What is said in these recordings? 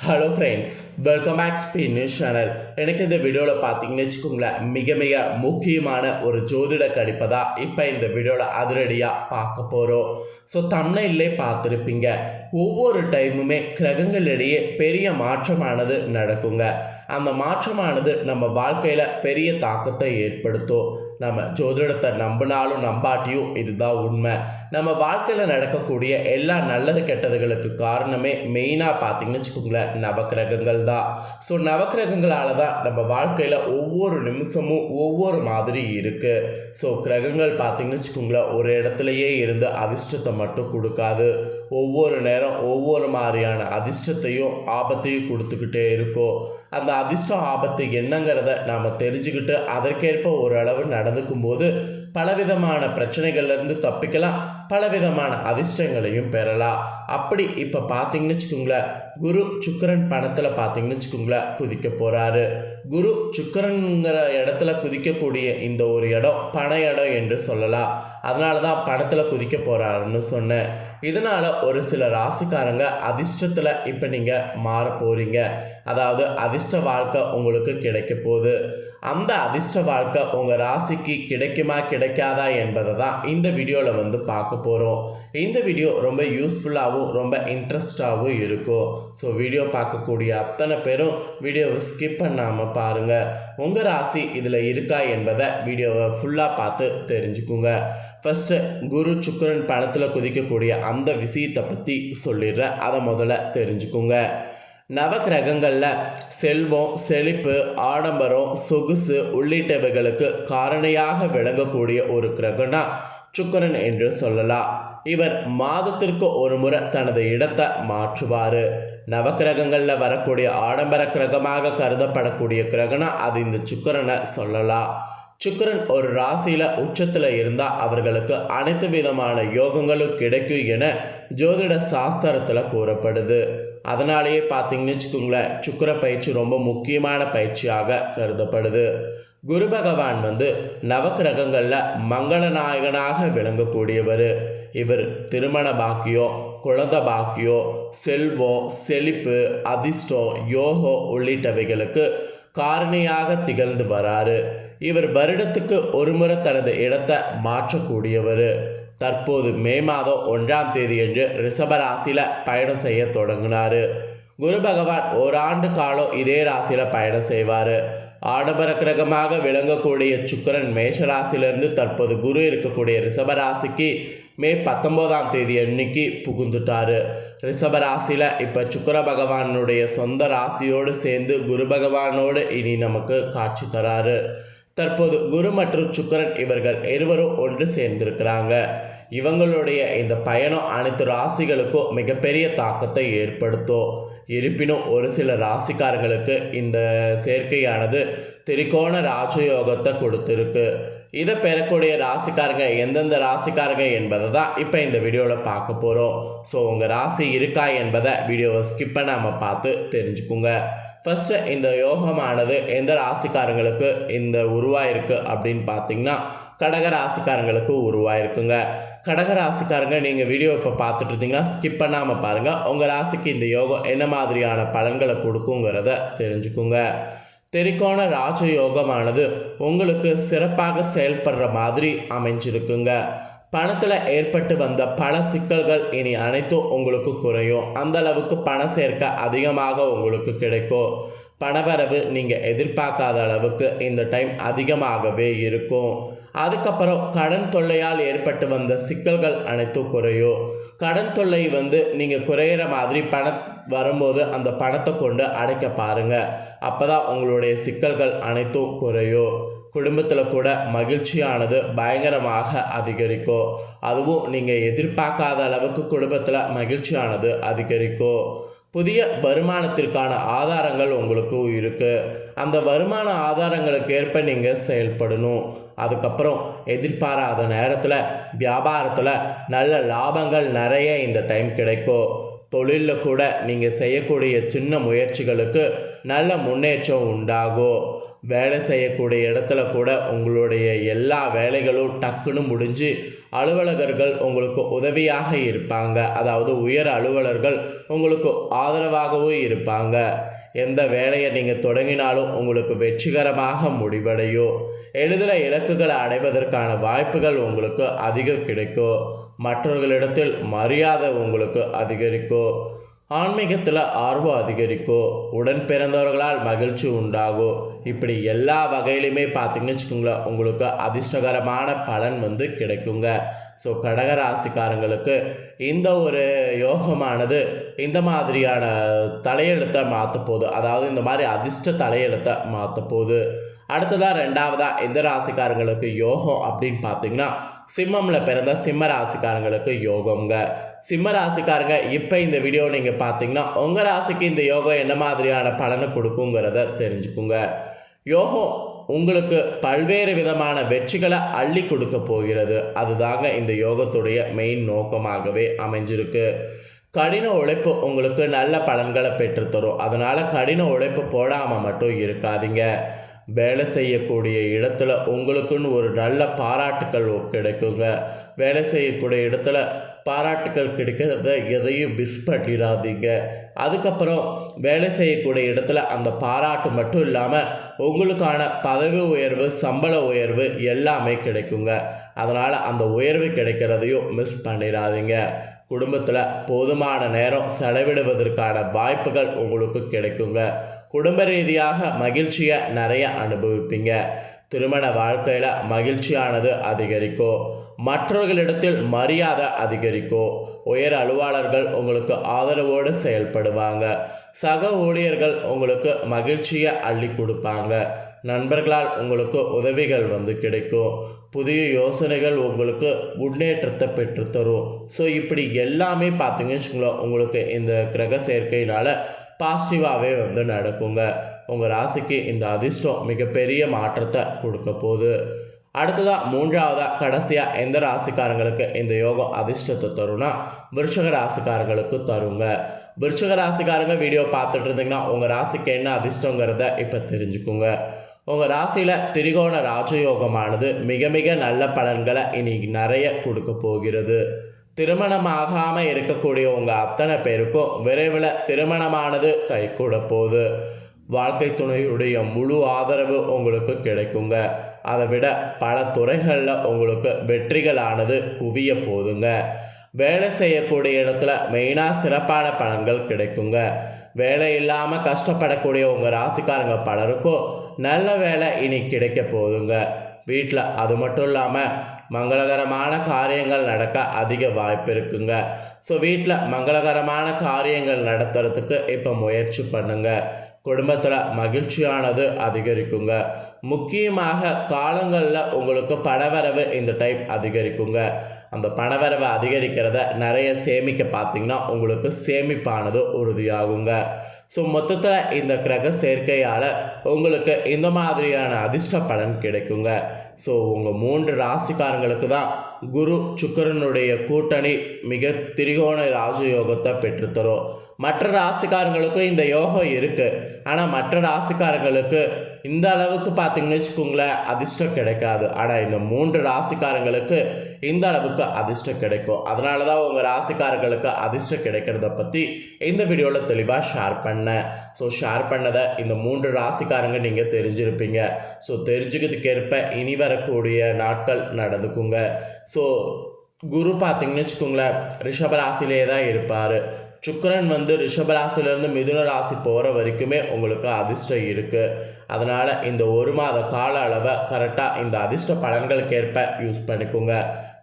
Hello friends welcome back SP news channel எனக்கு இந்த வீடியோவில் பார்த்தீங்கன்னு வச்சுக்கோங்களேன் மிக மிக முக்கியமான ஒரு ஜோதிட கணிப்பை தான் இப்போ இந்த வீடியோவில் அதிரடியாக பார்க்க போகிறோம் ஸோ தமிழ்லே பார்த்துருப்பீங்க ஒவ்வொரு டைமுமே கிரகங்களிடையே பெரிய மாற்றமானது நடக்குங்க. அந்த மாற்றமானது நம்ம வாழ்க்கையில் பெரிய தாக்கத்தை ஏற்படுத்தும். நம்ம ஜோதிடத்தை நம்பினாலும் நம்பாட்டியும் இதுதான் உண்மை. நம்ம வாழ்க்கையில் நடக்கக்கூடிய எல்லா நல்லது கெட்டதுகளுக்கு காரணமே மெயினாக பார்த்தீங்கன்னு வச்சுக்கோங்களேன் நவக்கிரகங்கள் தான். ஸோ நவக்கிரகங்களால் தான் நம்ம வாழ்க்கையில் ஒவ்வொரு நிமிஷமும் ஒவ்வொரு மாதிரி இருக்குது ஸோ கிரகங்கள் பார்த்தீங்கன்னு வச்சுக்கோங்களேன் ஒரு இடத்துலையே இருந்து அதிர்ஷ்டத்தை மட்டும் கொடுக்காது. ஒவ்வொரு நேரம் ஒவ்வொரு மாதிரியான அதிர்ஷ்டத்தையும் ஆபத்தையும் கொடுத்துக்கிட்டே இருக்கும் அந்த அதிர்ஷ்டம் ஆபத்து என்னங்கிறத நாம் தெரிஞ்சுக்கிட்டு அதற்கேற்ப ஓரளவு நடந்துக்கும் போது பலவிதமான பிரச்சனைகள்லேருந்து தப்பிக்கலாம். பலவிதமான அதிர்ஷ்டங்களையும் பெறலாம். அப்படி இப்போ பார்த்தீங்கன்னு வச்சுக்கோங்களேன் குரு சுக்கரன் பணத்தில் பார்த்தீங்கன்னு வச்சுக்கோங்களேன் குதிக்க போகிறாரு குரு சுக்கரனுங்கிற இடத்துல குதிக்கக்கூடிய இந்த ஒரு இடம் பண இடம் என்று சொல்லலாம். அதனால தான் பணத்தில் குதிக்க போகிறாருன்னு சொன்னேன். இதனால் ஒரு சில ராசிக்காரங்க அதிர்ஷ்டத்தில் இப்போ நீங்கள் மாற போகிறீங்க அதாவது அதிர்ஷ்ட வாழ்க்கை உங்களுக்கு கிடைக்க போகுது. அந்த அதிர்ஷ்ட வாழ்க்கை உங்கள் ராசிக்கு கிடைக்குமா கிடைக்காதா என்பதை தான் இந்த வீடியோவில் வந்து பார்க்க போகிறோம் இந்த வீடியோ ரொம்ப யூஸ்ஃபுல்லாகவும் ரொம்ப இன்ட்ரெஸ்டாகவும் இருக்கும். ஸோ வீடியோ பார்க்கக்கூடிய அத்தனை பேரும் வீடியோவை ஸ்கிப் பண்ணாமல் பாருங்கள் உங்கள் ராசி இதில் இருக்கா என்பதை வீடியோவை ஃபுல்லாக பார்த்து தெரிஞ்சுக்குங்க. ஃபஸ்ட்டு குரு சுக்கரன் பணத்தில் குதிக்கக்கூடிய அந்த விஷயத்தை பற்றி சொல்லிடுறேன். அதை முதல்ல தெரிஞ்சுக்குங்க. நவக்கிரகங்களில் செல்வம் செழிப்பு ஆடம்பரம் சொகுசு உள்ளிட்டவைகளுக்கு காரணியாக விளங்கக்கூடிய ஒரு கிரகம்னா சுக்கரன் என்று சொல்லலாம். இவர் மாதத்திற்கு ஒரு முறை தனது இடத்தை மாற்றுவார். நவக்கிரகங்களில் வரக்கூடிய ஆடம்பர கிரகமாக கருதப்படக்கூடிய கிரகனா அது இந்த சுக்கரனை சொல்லலாம். சுக்கரன் ஒரு ராசியில் உச்சத்தில் இருந்தால் அவர்களுக்கு அனைத்து விதமான யோகங்களும் கிடைக்கும் என ஜோதிட சாஸ்திரத்தில் கூறப்படுது. அதனாலேயே பார்த்தீங்கன்னு வச்சுக்கோங்களேன் சுக்கர பயிற்சி ரொம்ப முக்கியமான பயிற்சியாக கருதப்படுது. குரு பகவான் வந்து நவக்கிரகங்களில் மங்கள நாயகனாக விளங்கக்கூடியவர். இவர் திருமண பாக்கியம் குழந்த பாக்கியம் செல்வம் செழிப்பு அதிர்ஷ்டம் யோகம் உள்ளிட்டவைகளுக்கு காரணியாக திகழ்ந்து வராரு. இவர் வருடத்துக்கு ஒரு முறை தனது இடத்தை மாற்றக்கூடியவர். தற்போது மே மாதம் ஒன்றாம் தேதியன்று ரிஷபராசியில் பயணம் செய்ய தொடங்கினார். குரு பகவான் ஓராண்டு காலம் இதே ராசியில் பயணம் செய்வார். ஆடம்பர கிரகமாக விளங்கக்கூடிய சுக்கரன் மேஷராசிலிருந்து தற்போது குரு இருக்கக்கூடிய ரிஷபராசிக்கு மே பத்தொம்போதாம் தேதி அன்னைக்கு புகுந்துட்டாரு. ரிஷபராசியில் இப்போ சுக்கர பகவானுடைய சொந்த ராசியோடு சேர்ந்து குரு பகவானோடு இனி நமக்கு காட்சி தராரு. தற்போது குரு மற்றும் சுக்கரன் இவர்கள் இருவரும் ஒன்று சேர்ந்திருக்கிறாங்க. இவங்களுடைய இந்த பயணம் அனைத்து ராசிகளுக்கும் மிகப்பெரிய தாக்கத்தை ஏற்படுத்தும். இருப்பினும் ஒரு சில ராசிக்காரர்களுக்கு இந்த சேர்க்கையானது திரிகோண ராஜயோகத்தை கொடுத்துருக்கு. இதை பெறக்கூடிய ராசிக்காரங்க எந்தெந்த ராசிக்காரங்க என்பதை தான் இப்போ இந்த வீடியோவில் பார்க்க போகிறோம் ஸோ உங்கள் ராசி இருக்கா என்பதை வீடியோவை ஸ்கிப் பண்ணாமல் பார்த்து தெரிஞ்சுக்குங்க. ஃபஸ்ட்டு இந்த யோகமானது எந்த ராசிக்காரங்களுக்கு இந்த உருவாயிருக்கு அப்படின்னு பார்த்தீங்கன்னா கடக ராசிக்காரங்களுக்கு உருவாயிருக்குங்க. கடக ராசிக்காரங்க நீங்கள் வீடியோ இப்போ பார்த்துட்டு இருந்தீங்கன்னா ஸ்கிப் பண்ணாமல் பாருங்கள் உங்கள் ராசிக்கு இந்த யோகம் என்ன மாதிரியான பலன்களை கொடுக்குங்கிறத தெரிஞ்சுக்குங்க. தெரிக்கோண ராஜ யோகமானது உங்களுக்கு சிறப்பாக செயல்படுற மாதிரி அமைஞ்சிருக்குங்க. பணத்தில் ஏற்பட்டு வந்த பல சிக்கல்கள் இனி அனைத்தும் உங்களுக்கு குறையும். அந்த அளவுக்கு பணம் சேர்க்க அதிகமாக உங்களுக்கு கிடைக்கும். பணவரவு நீங்கள் எதிர்பார்க்காத அளவுக்கு இந்த டைம் அதிகமாகவே இருக்கும். அதுக்கப்புறம் கடன் தொல்லையால் ஏற்பட்டு வந்த சிக்கல்கள் அனைத்தும் குறையும். கடன் தொல்லை வந்து நீங்கள் குறையிற மாதிரி பணம் வரும்போது அந்த பணத்தை கொண்டு அடைக்க பாருங்கள் அப்போ தான் உங்களுடைய சிக்கல்கள் அனைத்தும் குறையும். குடும்பத்தில் கூட மகிழ்ச்சியானது பயங்கரமாக அதிகரிக்கும் அதுவும் நீங்கள் எதிர்பார்க்காத அளவுக்கு குடும்பத்தில் மகிழ்ச்சியானது அதிகரிக்கும் புதிய வருமானத்திற்கான ஆதாரங்கள் உங்களுக்கு இருக்குது அந்த வருமான ஆதாரங்களுக்கு ஏற்ப நீங்கள் செயல்படணும். அதுக்கப்புறம் எதிர்பாராத நேரத்தில் வியாபாரத்தில் நல்ல லாபங்கள் நிறைய இந்த டைம் கிடைக்கும் தொழிலில் கூட நீங்கள் செய்யக்கூடிய சின்ன முயற்சிகளுக்கு நல்ல முன்னேற்றம் உண்டாகும் வேலை செய்யக்கூடிய இடத்துல கூட உங்களுடைய எல்லா வேலைகளும் டக்குன்னு முடிஞ்சு அலுவலகர்கள் உங்களுக்கு உதவியாக இருப்பாங்க. அதாவது உயர் அலுவலர்கள் உங்களுக்கு ஆதரவாகவும் இருப்பாங்க. எந்த வேலையை நீங்கள் தொடங்கினாலும் உங்களுக்கு வெற்றிகரமாக முடிவடையும். எளிதில் இலக்குகளை அடைவதற்கான வாய்ப்புகள் உங்களுக்கு அதிகம் கிடைக்கும். மற்றவர்களிடத்தில் மரியாதை உங்களுக்கு அதிகரிக்கும் ஆன்மீகத்தில் ஆர்வம் அதிகரிக்கும் உடன் பிறந்தவர்களால் மகிழ்ச்சி உண்டாகும் இப்படி எல்லா வகையிலுமே பார்த்தீங்கன்னு வச்சுக்கோங்களேன் உங்களுக்கு அதிர்ஷ்டகரமான பலன் வந்து கிடைக்குங்க. ஸோ கடகராசிக்காரங்களுக்கு இந்த ஒரு யோகமானது இந்த மாதிரியான தலையெழுத்தை மாற்ற போகுது அதாவது இந்த மாதிரி அதிர்ஷ்ட தலையெழுத்தை மாற்ற போகுது அடுத்ததாக ரெண்டாவதாக எந்த ராசிக்காரங்களுக்கு யோகம் அப்படின்னு பார்த்தீங்கன்னா சிம்மமில் பிறந்த சிம்ம ராசிக்காரங்களுக்கு யோகம்ங்க. சிம்ம ராசிக்காரங்க இப்போ இந்த வீடியோ நீங்கள் பார்த்தீங்கன்னா உங்கள் ராசிக்கு இந்த யோகம் என்ன மாதிரியான பலனை கொடுக்குங்கிறத தெரிஞ்சுக்குங்க. யோகம் உங்களுக்கு பல்வேறு விதமான வெற்றிகளை அள்ளி கொடுக்க போகிறது. அதுதாங்க இந்த யோகத்துடைய மெயின் நோக்கமாகவே அமைஞ்சிருக்கு. கடின உழைப்பு உங்களுக்கு நல்ல பலன்களை பெற்றுத்தரும். அதனால் கடின உழைப்பு போடாமல் மட்டும் இருக்காதீங்க. வேலை செய்யக்கூடிய இடத்துல உங்களுக்குன்னு ஒரு நல்ல பாராட்டுக்கள் கிடைக்குங்க. வேலை செய்யக்கூடிய இடத்துல பாராட்டுக்கள் கிடைக்கிறத எதையும் மிஸ் பண்ணிடாதீங்க. அதுக்கப்புறம் வேலை செய்யக்கூடிய இடத்துல அந்த பாராட்டு மட்டும் இல்லாமல் உங்களுக்கான பதவி உயர்வு சம்பள உயர்வு எல்லாமே கிடைக்குங்க. அதனால் அந்த உயர்வு கிடைக்கிறதையும் மிஸ் பண்ணிடாதீங்க. குடும்பத்தில் போதுமான நேரம் செலவிடுவதற்கான வாய்ப்புகள் உங்களுக்கு கிடைக்குங்க. குடும்ப ரீதியாக மகிழ்ச்சியை நிறைய அனுபவிப்பீங்க. திருமண வாழ்க்கையில் மகிழ்ச்சியானது அதிகரிக்கும் மற்றவர்களிடத்தில் மரியாதை அதிகரிக்கும் உயர் அலுவலர்கள் உங்களுக்கு ஆதரவோடு செயல்படுவாங்க. சக ஊழியர்கள் உங்களுக்கு மகிழ்ச்சியை அள்ளி கொடுப்பாங்க. நண்பர்களால் உங்களுக்கு உதவிகள் வந்து கிடைக்கும். புதிய யோசனைகள் உங்களுக்கு முன்னேற்றத்தை பெற்றுத்தரும். ஸோ இப்படி எல்லாமே பார்த்தீங்கன்னு வச்சுக்கோங்களேன் உங்களுக்கு இந்த கிரக சேர்க்கையினால் பாசிட்டிவாகவே வந்து நடக்குங்க. உங்கள் ராசிக்கு இந்த அதிர்ஷ்டம் மிகப்பெரிய மாற்றத்தை கொடுக்க போகுது. அடுத்ததாக மூன்றாவதாக கடைசியாக எந்த ராசிக்காரங்களுக்கு இந்த யோகம் அதிர்ஷ்டத்தை தரும்னா விருஷக ராசிக்காரங்களுக்கு தருங்க. விருஷக ராசிக்காரங்க வீடியோ பார்த்துட்டு இருந்தீங்கன்னா உங்கள் ராசிக்கு என்ன அதிர்ஷ்டங்கிறத இப்போ தெரிஞ்சுக்குங்க. உங்கள் ராசியில் திரிகோண ராஜயோகமானது மிக மிக நல்ல பலன்களை இனி நிறைய கொடுக்க போகிறது. திருமணமாகாமல் இருக்கக்கூடிய உங்கள் அத்தனை பேருக்கும் விரைவில் திருமணமானது கைகூட போகுது. வாழ்க்கை துணையுடைய முழு ஆதரவு உங்களுக்கு கிடைக்குங்க. அதை விட பல துறைகளில் உங்களுக்கு வெற்றிகளானது குவிய போதுங்க வேலை செய்யக்கூடிய இடத்துல மெயினாக சிறப்பான பலன்கள் கிடைக்குங்க. வேலை இல்லாமல் கஷ்டப்படக்கூடிய உங்கள் ராசிக்காரங்க பலருக்கும் நல்ல வேலை இனி கிடைக்க போதுங்க வீட்டில் அது மட்டும் இல்லாமல் மங்களகரமான காரியங்கள் நடக்க அதிக வாய்ப்பு இருக்குங்க. ஸோ வீட்டில் மங்களகரமான காரியங்கள் நடத்துறதுக்கு இப்போ முயற்சி பண்ணுங்கள் குடும்பத்தில் மகிழ்ச்சியானது அதிகரிக்குங்க. முக்கியமாக காலங்களில் உங்களுக்கு பணவரவு இந்த டைம் அதிகரிக்குங்க. அந்த பணவரவை அதிகரிக்கிறத நிறைய சேமிக்க பார்த்தீங்கன்னா உங்களுக்கு சேமிப்பானது உறுதியாகுங்க. ஸோ மொத்தத்தில் இந்த கிரக சேர்க்கையால் உங்களுக்கு இந்த மாதிரியான அதிர்ஷ்ட பலன் கிடைக்குங்க. ஸோ உங்கள் மூன்று ராசிக்காரங்களுக்கு தான் குரு சுக்கரனுடைய கூட்டணி மிக திரிகோண ராஜயோகத்தை பெற்றுத்தரும். மற்ற ராசிக்காரங்களுக்கும் இந்த யோகம் இருக்குது ஆனால் மற்ற ராசிக்காரங்களுக்கு இந்த அளவுக்கு பார்த்தீங்கன்னு வச்சுக்கோங்களேன் அதிர்ஷ்டம் கிடைக்காது. ஆனால் இந்த மூன்று ராசிக்காரங்களுக்கு இந்த அளவுக்கு அதிர்ஷ்டம் கிடைக்கும். அதனால தான் உங்கள் ராசிக்காரங்களுக்கு அதிர்ஷ்டம் கிடைக்கிறத பற்றி இந்த வீடியோவில் தெளிவாக ஷேர் பண்ணேன். ஸோ ஷேர் பண்ணதை இந்த மூன்று ராசிக்காரங்க நீங்கள் தெரிஞ்சிருப்பீங்க. ஸோ தெரிஞ்சுக்கிறதுக்கேற்ப இனிவர் வரக்கூடிய நாட்கள் நடந்துக்குங்க. ஸோ குரு பார்த்தீங்கன்னு வச்சுக்கோங்களேன் ரிஷபராசிலே தான் இருப்பார். சுக்கரன் வந்து ரிஷபராசிலேருந்து மிதுன ராசி போகிற வரைக்குமே உங்களுக்கு அதிர்ஷ்டம் இருக்குது அதனால் இந்த ஒரு மாத கால அளவை கரெக்டாக இந்த அதிர்ஷ்ட பலன்களுக்கேற்ப யூஸ் பண்ணிக்கோங்க.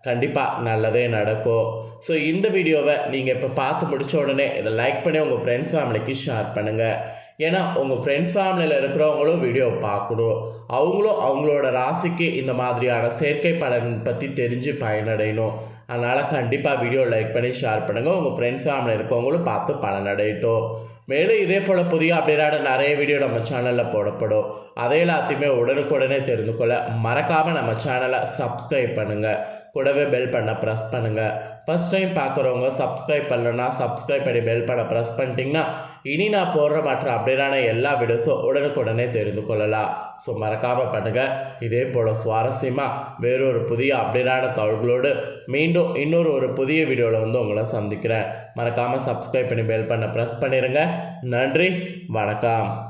கண்டிப்பாக நல்லதே நடக்கும். ஸோ இந்த வீடியோவை நீங்கள் இப்போ பார்த்து முடித்த உடனே இதை லைக் பண்ணி உங்கள் ஃப்ரெண்ட்ஸ் ஃபேமிலிக்கு ஷேர் பண்ணுங்கள் ஏன்னா உங்கள் ஃப்ரெண்ட்ஸ் ஃபேமிலியில் இருக்கிறவங்களும் வீடியோ பார்க்கணும். அவங்களும் அவங்களோட ராசிக்கு இந்த மாதிரியான செயற்கை பலன் பற்றி தெரிஞ்சு பயனடையணும். அதனால் கண்டிப்பாக வீடியோ லைக் பண்ணி ஷேர் பண்ணுங்கள் உங்கள் ஃப்ரெண்ட்ஸ் ஃபேமிலி இருக்கவங்களும் பார்த்து பலனடையட்டும். மேலும் இதே போல் புதிய அப்டேட்டான நிறைய வீடியோ நம்ம சேனலில் போடப்படும். அதை எல்லாத்தையுமே உடனுக்குடனே தெரிந்து கொள்ள மறக்காமல் நம்ம சேனலை சப்ஸ்கிரைப் பண்ணுங்கள் கூடவே பெல் பண்ண ப்ரெஸ் பண்ணுங்கள் ஃபஸ்ட் டைம் பார்க்குறவங்க சப்ஸ்கிரைப் பண்ணலன்னா சப்ஸ்கிரைப் பண்ணி பெல் பண்ண ப்ரெஸ் பண்ணிட்டீங்கன்னா இனி நான் போடுற மற்ற அப்டேட்டான எல்லா வீடியோஸும் உடனுக்குடனே தெரிந்து கொள்ளலாம். ஸோ மறக்காமல் பண்ணுங்கள் இதே போல் சுவாரஸ்யமாக வேறொரு புதிய அப்டேட்டான தகவல்களோடு மீண்டும் இன்னொரு ஒரு புதிய வீடியோவில் வந்து உங்களை சந்திக்கிறேன். மறக்காமல் சப்ஸ்கிரைப் பண்ணி பெல் பண்ண ப்ரெஸ் பண்ணிடுங்க நன்றி வணக்கம்.